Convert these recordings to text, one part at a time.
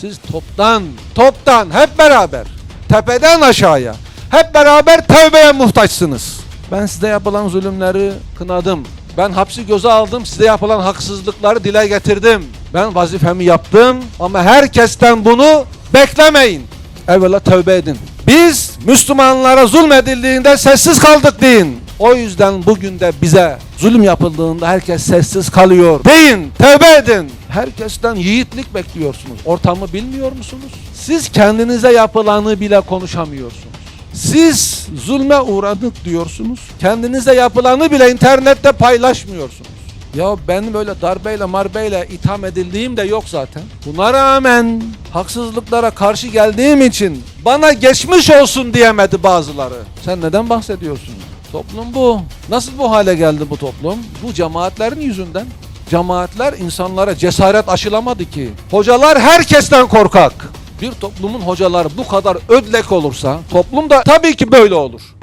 Siz toptan, toptan hep beraber, tepeden aşağıya, hep beraber tövbeye muhtaçsınız. Ben size yapılan zulümleri kınadım. Ben hapsi göze aldım, size yapılan haksızlıkları dile getirdim. Ben vazifemi yaptım ama herkesten bunu beklemeyin. Evvela tövbe edin. Biz Müslümanlara zulmedildiğinde sessiz kaldık deyin. O yüzden bugün de bize zulüm yapıldığında herkes sessiz kalıyor. Deyin, tövbe edin. Herkesten yiğitlik bekliyorsunuz. Ortamı bilmiyor musunuz? Siz kendinize yapılanı bile konuşamıyorsunuz. Siz zulme uğradık diyorsunuz. Kendinize yapılanı bile internette paylaşmıyorsunuz. Ya benim öyle darbeyle marbeyle itham edildiğim de yok zaten. Buna rağmen haksızlıklara karşı geldiğim için bana geçmiş olsun diyemedi bazıları. Sen neden bahsediyorsun? Toplum bu. Nasıl bu hale geldi bu toplum? Bu cemaatlerin yüzünden. Cemaatler insanlara cesaret aşılamadı ki. Hocalar herkesten korkak. Bir toplumun hocaları bu kadar ödlek olursa toplum da tabii ki böyle olur.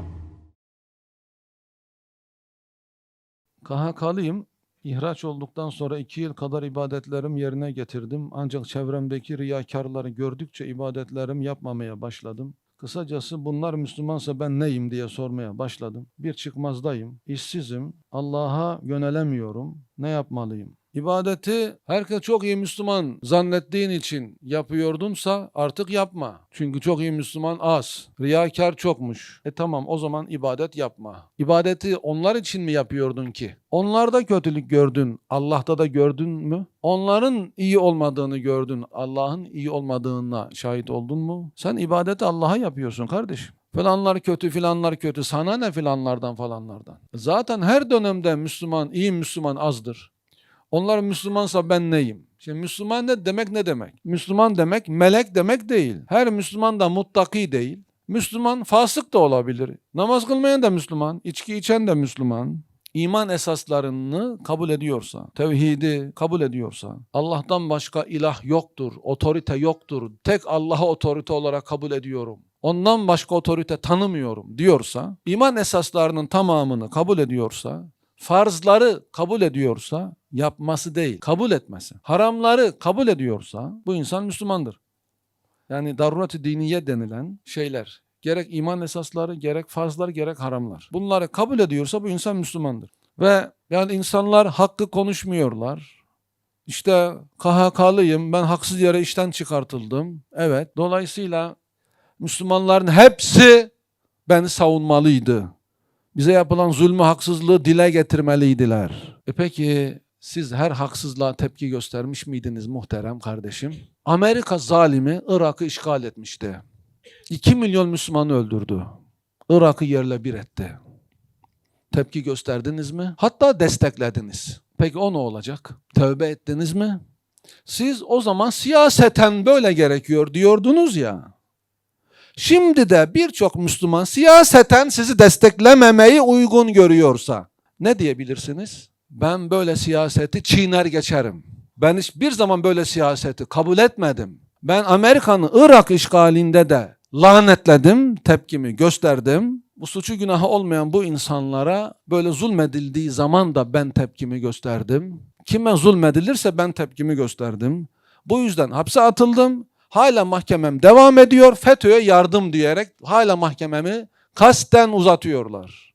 KHK'lıyım. İhraç olduktan sonra iki yıl kadar ibadetlerim yerine getirdim. Ancak çevremdeki riyakarları gördükçe ibadetlerim yapmamaya başladım. Kısacası bunlar Müslümansa ben neyim diye sormaya başladım. Bir çıkmazdayım, işsizim, Allah'a yönelemiyorum. Ne yapmalıyım? İbadeti herkes çok iyi Müslüman zannettiğin için yapıyordunsa artık yapma. Çünkü çok iyi Müslüman az. Riyakar çokmuş. E tamam o zaman ibadet yapma. İbadeti onlar için mi yapıyordun ki? Onlarda kötülük gördün, Allah'ta da gördün mü? Onların iyi olmadığını gördün, Allah'ın iyi olmadığına şahit oldun mu? Sen ibadeti Allah'a yapıyorsun kardeşim. Filanlar kötü, filanlar kötü. Sana ne filanlardan falanlardan? Zaten her dönemde Müslüman, iyi Müslüman azdır. Onlar Müslümansa ben neyim? Şimdi Müslüman ne demek ne demek? Müslüman demek melek demek değil. Her Müslüman da muttaki değil. Müslüman fasık da olabilir. Namaz kılmayan da Müslüman, içki içen de Müslüman. İman esaslarını kabul ediyorsa, tevhidi kabul ediyorsa, Allah'tan başka ilah yoktur, otorite yoktur, tek Allah'ı otorite olarak kabul ediyorum. Ondan başka otorite tanımıyorum diyorsa, iman esaslarının tamamını kabul ediyorsa, farzları kabul ediyorsa yapması değil, kabul etmesi. Haramları kabul ediyorsa bu insan Müslümandır. Yani darurat-ı diniye denilen şeyler, gerek iman esasları, gerek farzlar, gerek haramlar. Bunları kabul ediyorsa bu insan Müslümandır. Ve yani insanlar hakkı konuşmuyorlar. İşte KHK'lıyım, ben haksız yere işten çıkartıldım. Evet, dolayısıyla Müslümanların hepsi beni savunmalıydı bize yapılan zulmü, haksızlığı dile getirmeliydiler. E peki siz her haksızlığa tepki göstermiş miydiniz muhterem kardeşim? Amerika zalimi Irak'ı işgal etmişti. 2 milyon Müslümanı öldürdü. Irak'ı yerle bir etti. Tepki gösterdiniz mi? Hatta desteklediniz. Peki o ne olacak? Tövbe ettiniz mi? Siz o zaman siyaseten böyle gerekiyor diyordunuz ya. Şimdi de birçok Müslüman siyaseten sizi desteklememeyi uygun görüyorsa ne diyebilirsiniz? Ben böyle siyaseti çiğner geçerim. Ben hiçbir zaman böyle siyaseti kabul etmedim. Ben Amerika'nın Irak işgalinde de lanetledim, tepkimi gösterdim. Bu suçu günahı olmayan bu insanlara böyle zulmedildiği zaman da ben tepkimi gösterdim. Kime zulmedilirse ben tepkimi gösterdim. Bu yüzden hapse atıldım. Hala mahkemem devam ediyor. FETÖ'ye yardım diyerek hala mahkememi kasten uzatıyorlar.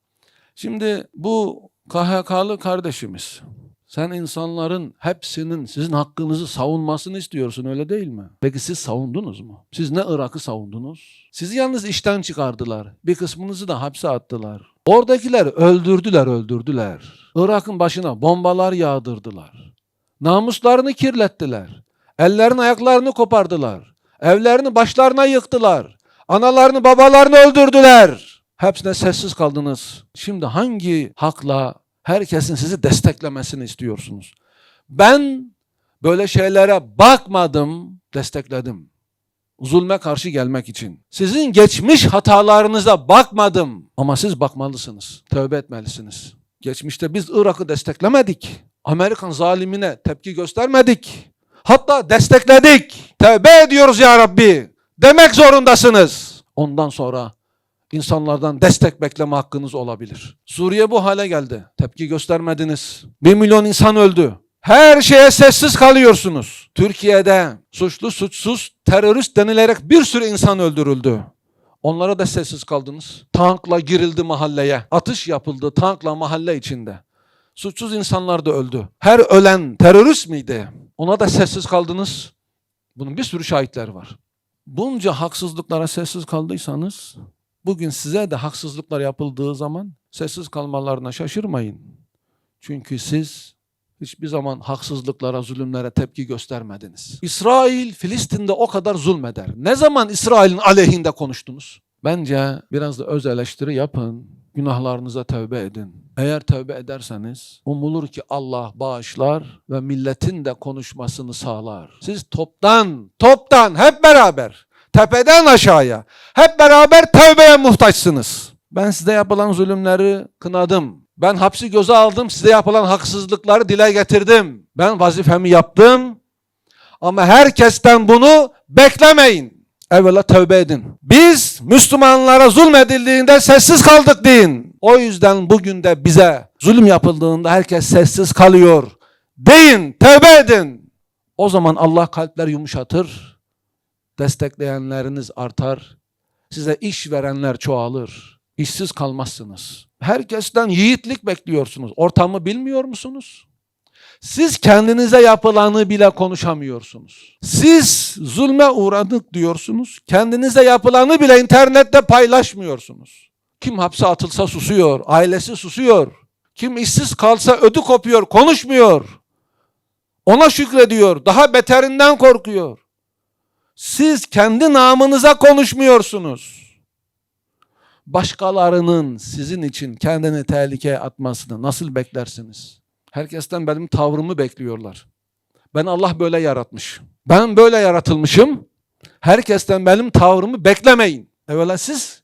Şimdi bu KHK'lı kardeşimiz sen insanların hepsinin sizin hakkınızı savunmasını istiyorsun öyle değil mi? Peki siz savundunuz mu? Siz ne Irak'ı savundunuz? Sizi yalnız işten çıkardılar. Bir kısmınızı da hapse attılar. Oradakiler öldürdüler öldürdüler. Irak'ın başına bombalar yağdırdılar. Namuslarını kirlettiler. Ellerini ayaklarını kopardılar. Evlerini başlarına yıktılar. Analarını babalarını öldürdüler. Hepsine sessiz kaldınız. Şimdi hangi hakla herkesin sizi desteklemesini istiyorsunuz? Ben böyle şeylere bakmadım, destekledim. Zulme karşı gelmek için. Sizin geçmiş hatalarınıza bakmadım. Ama siz bakmalısınız. Tövbe etmelisiniz. Geçmişte biz Irak'ı desteklemedik. Amerikan zalimine tepki göstermedik. Hatta destekledik. Tevbe ediyoruz ya Rabbi. Demek zorundasınız. Ondan sonra insanlardan destek bekleme hakkınız olabilir. Suriye bu hale geldi. Tepki göstermediniz. Bir milyon insan öldü. Her şeye sessiz kalıyorsunuz. Türkiye'de suçlu suçsuz terörist denilerek bir sürü insan öldürüldü. Onlara da sessiz kaldınız. Tankla girildi mahalleye. Atış yapıldı tankla mahalle içinde. Suçsuz insanlar da öldü. Her ölen terörist miydi? Ona da sessiz kaldınız. Bunun bir sürü şahitler var. Bunca haksızlıklara sessiz kaldıysanız bugün size de haksızlıklar yapıldığı zaman sessiz kalmalarına şaşırmayın. Çünkü siz hiçbir zaman haksızlıklara, zulümlere tepki göstermediniz. İsrail Filistin'de o kadar zulmeder. Ne zaman İsrail'in aleyhinde konuştunuz? Bence biraz da öz eleştiri yapın. Günahlarınıza tövbe edin. Eğer tövbe ederseniz umulur ki Allah bağışlar ve milletin de konuşmasını sağlar. Siz toptan, toptan hep beraber, tepeden aşağıya hep beraber tövbeye muhtaçsınız. Ben size yapılan zulümleri kınadım. Ben hapsi göze aldım, size yapılan haksızlıkları dile getirdim. Ben vazifemi yaptım. Ama herkesten bunu beklemeyin. Evvela tövbe edin. Biz Müslümanlara zulmedildiğinde sessiz kaldık deyin. O yüzden bugün de bize zulüm yapıldığında herkes sessiz kalıyor. Deyin, tövbe edin. O zaman Allah kalpler yumuşatır. Destekleyenleriniz artar. Size iş verenler çoğalır. İşsiz kalmazsınız. Herkesten yiğitlik bekliyorsunuz. Ortamı bilmiyor musunuz? Siz kendinize yapılanı bile konuşamıyorsunuz. Siz zulme uğradık diyorsunuz. Kendinize yapılanı bile internette paylaşmıyorsunuz. Kim hapse atılsa susuyor, ailesi susuyor. Kim işsiz kalsa ödü kopuyor, konuşmuyor. Ona şükrediyor, daha beterinden korkuyor. Siz kendi namınıza konuşmuyorsunuz. Başkalarının sizin için kendini tehlikeye atmasını nasıl beklersiniz? Herkesten benim tavrımı bekliyorlar. Ben Allah böyle yaratmış. Ben böyle yaratılmışım. Herkesten benim tavrımı beklemeyin. Evvela siz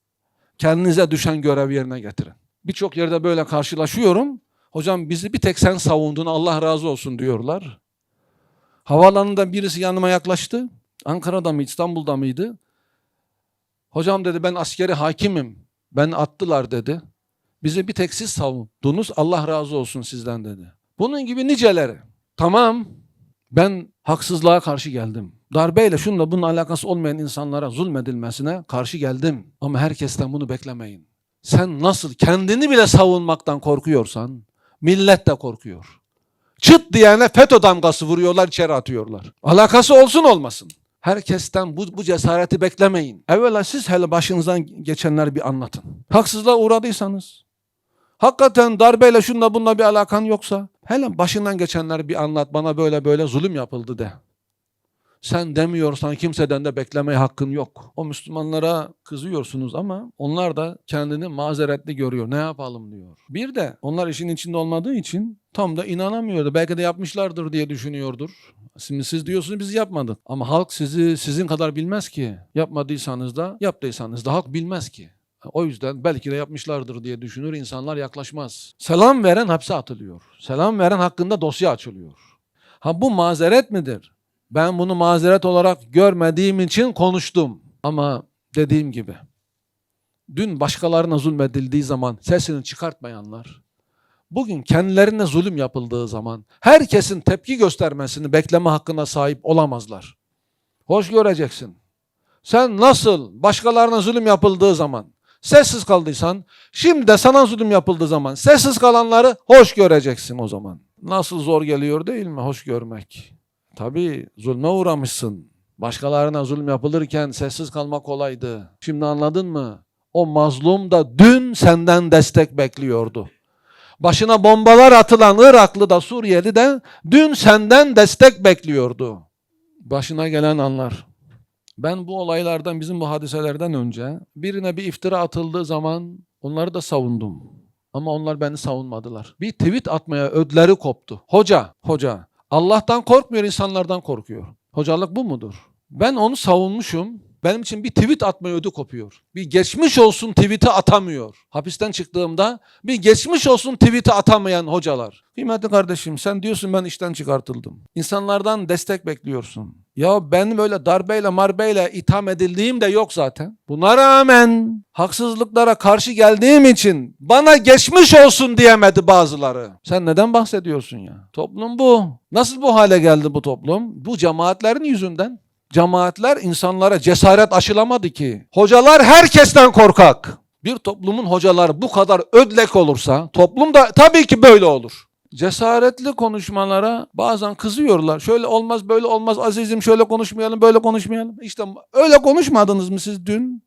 kendinize düşen görev yerine getirin. Birçok yerde böyle karşılaşıyorum. Hocam bizi bir tek sen savundun Allah razı olsun diyorlar. Havaalanında birisi yanıma yaklaştı. Ankara'da mı İstanbul'da mıydı? Hocam dedi ben askeri hakimim. Ben attılar dedi. Bizi bir tek siz savundunuz. Allah razı olsun sizden dedi. Bunun gibi niceleri. Tamam. Ben haksızlığa karşı geldim. Darbeyle şunla bunun alakası olmayan insanlara zulmedilmesine karşı geldim. Ama herkesten bunu beklemeyin. Sen nasıl kendini bile savunmaktan korkuyorsan millet de korkuyor. Çıt diyene FETÖ damgası vuruyorlar içeri atıyorlar. Alakası olsun olmasın. Herkesten bu, bu cesareti beklemeyin. Evvela siz hele başınızdan geçenleri bir anlatın. Haksızlığa uğradıysanız, hakikaten darbeyle şunla bununla bir alakan yoksa, hele başından geçenleri bir anlat, bana böyle böyle zulüm yapıldı de. Sen demiyorsan kimseden de beklemeye hakkın yok. O Müslümanlara kızıyorsunuz ama onlar da kendini mazeretli görüyor. Ne yapalım diyor. Bir de onlar işin içinde olmadığı için tam da inanamıyordu. Belki de yapmışlardır diye düşünüyordur. Şimdi siz diyorsunuz biz yapmadık. Ama halk sizi sizin kadar bilmez ki. Yapmadıysanız da yaptıysanız da halk bilmez ki. O yüzden belki de yapmışlardır diye düşünür insanlar yaklaşmaz. Selam veren hapse atılıyor. Selam veren hakkında dosya açılıyor. Ha bu mazeret midir? Ben bunu mazeret olarak görmediğim için konuştum. Ama dediğim gibi dün başkalarına zulmedildiği zaman sesini çıkartmayanlar, bugün kendilerine zulüm yapıldığı zaman herkesin tepki göstermesini bekleme hakkına sahip olamazlar. Hoş göreceksin. Sen nasıl başkalarına zulüm yapıldığı zaman sessiz kaldıysan, şimdi de sana zulüm yapıldığı zaman sessiz kalanları hoş göreceksin o zaman. Nasıl zor geliyor değil mi hoş görmek? Tabii zulme uğramışsın. Başkalarına zulüm yapılırken sessiz kalmak kolaydı. Şimdi anladın mı? O mazlum da dün senden destek bekliyordu. Başına bombalar atılan Iraklı da Suriyeli de dün senden destek bekliyordu. Başına gelen anlar. Ben bu olaylardan, bizim bu hadiselerden önce birine bir iftira atıldığı zaman onları da savundum. Ama onlar beni savunmadılar. Bir tweet atmaya ödleri koptu. Hoca, hoca. Allah'tan korkmuyor, insanlardan korkuyor. Hocalık bu mudur? Ben onu savunmuşum. Benim için bir tweet atmaya ödü kopuyor. Bir geçmiş olsun tweet'i atamıyor. Hapisten çıktığımda bir geçmiş olsun tweet'i atamayan hocalar. Kıymetli kardeşim sen diyorsun ben işten çıkartıldım. İnsanlardan destek bekliyorsun. Ya benim öyle darbeyle marbeyle itham edildiğim de yok zaten. Buna rağmen haksızlıklara karşı geldiğim için bana geçmiş olsun diyemedi bazıları. Sen neden bahsediyorsun ya? Toplum bu. Nasıl bu hale geldi bu toplum? Bu cemaatlerin yüzünden. Cemaatler insanlara cesaret aşılamadı ki. Hocalar herkesten korkak. Bir toplumun hocaları bu kadar ödlek olursa toplum da tabii ki böyle olur. Cesaretli konuşmalara bazen kızıyorlar. Şöyle olmaz, böyle olmaz azizim, şöyle konuşmayalım, böyle konuşmayalım. İşte öyle konuşmadınız mı siz dün?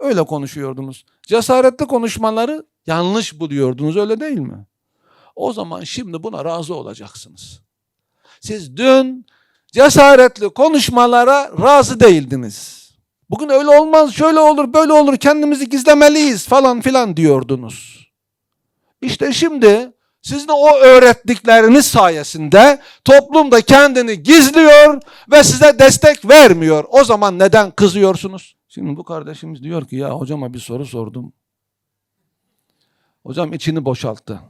Öyle konuşuyordunuz. Cesaretli konuşmaları yanlış buluyordunuz, öyle değil mi? O zaman şimdi buna razı olacaksınız. Siz dün cesaretli konuşmalara razı değildiniz. Bugün öyle olmaz, şöyle olur, böyle olur, kendimizi gizlemeliyiz falan filan diyordunuz. İşte şimdi sizin o öğrettikleriniz sayesinde toplum da kendini gizliyor ve size destek vermiyor. O zaman neden kızıyorsunuz? Şimdi bu kardeşimiz diyor ki ya hocama bir soru sordum. Hocam içini boşalttı.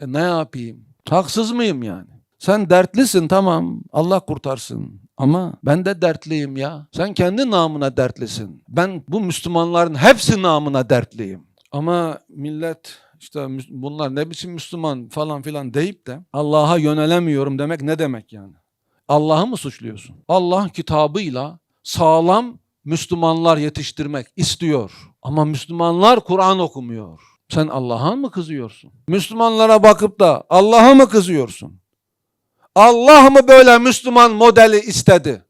E ne yapayım? Haksız mıyım yani? Sen dertlisin tamam Allah kurtarsın. Ama ben de dertliyim ya. Sen kendi namına dertlisin. Ben bu Müslümanların hepsi namına dertliyim. Ama millet işte bunlar ne biçim Müslüman falan filan deyip de Allah'a yönelemiyorum demek ne demek yani? Allah'ı mı suçluyorsun? Allah kitabıyla sağlam Müslümanlar yetiştirmek istiyor. Ama Müslümanlar Kur'an okumuyor. Sen Allah'a mı kızıyorsun? Müslümanlara bakıp da Allah'a mı kızıyorsun? Allah mı böyle Müslüman modeli istedi?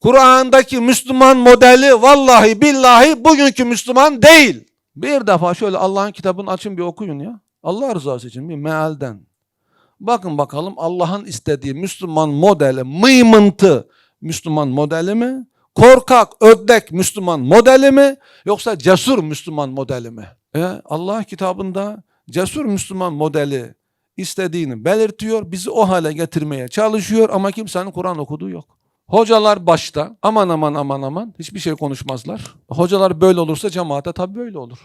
Kur'an'daki Müslüman modeli vallahi billahi bugünkü Müslüman değil. Bir defa şöyle Allah'ın kitabını açın bir okuyun ya. Allah rızası için bir mealden. Bakın bakalım Allah'ın istediği Müslüman modeli, mıymıntı Müslüman modeli mi? Korkak, ödlek Müslüman modeli mi? Yoksa cesur Müslüman modeli mi? E, Allah kitabında cesur Müslüman modeli istediğini belirtiyor. Bizi o hale getirmeye çalışıyor ama kimsenin Kur'an okuduğu yok. Hocalar başta aman aman aman aman hiçbir şey konuşmazlar. Hocalar böyle olursa cemaate tabii böyle olur.